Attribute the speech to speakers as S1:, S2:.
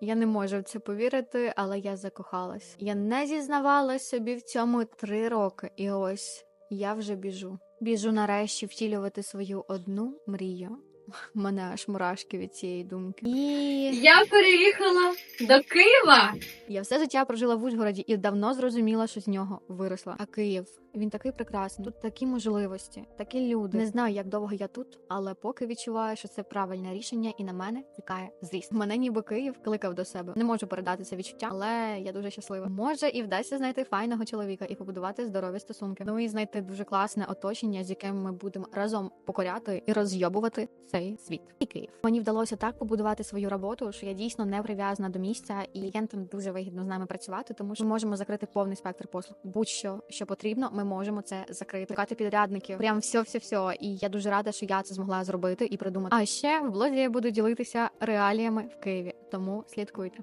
S1: Я не можу в це повірити, але я закохалась. Я не зізнавала собі в цьому три роки, і ось я вже біжу. Біжу нарешті втілювати свою одну мрію. Мене аж мурашки від цієї думки. І
S2: Я переїхала до Києва.
S1: я все життя прожила в Ужгороді і давно зрозуміла, що з нього виросла. А Київ він такий прекрасний. Тут такі можливості, такі люди. Не знаю, як довго я тут, але поки відчуваю, що це правильне рішення, і на мене чекає зріст. Мене ніби Київ кликав до себе. Не можу передати це відчуття, але я дуже щаслива. Може, і вдасться знайти файного чоловіка і побудувати здорові стосунки. Ну і знайти дуже класне оточення, з яким ми будемо разом покоряти і розйобувати цей світ. І Київ. Мені вдалося так побудувати свою роботу, що я дійсно не прив'язана до місця, і клієнтам дуже вигідно з нами працювати, тому що ми можемо закрити повний спектр послуг. Будь-що що потрібно, ми можемо це закрити. Шукати підрядників, прям все, все, все. І я дуже рада, що я це змогла зробити і придумати. А ще в блозі я буду ділитися реаліями в Києві. Тому слідкуйте.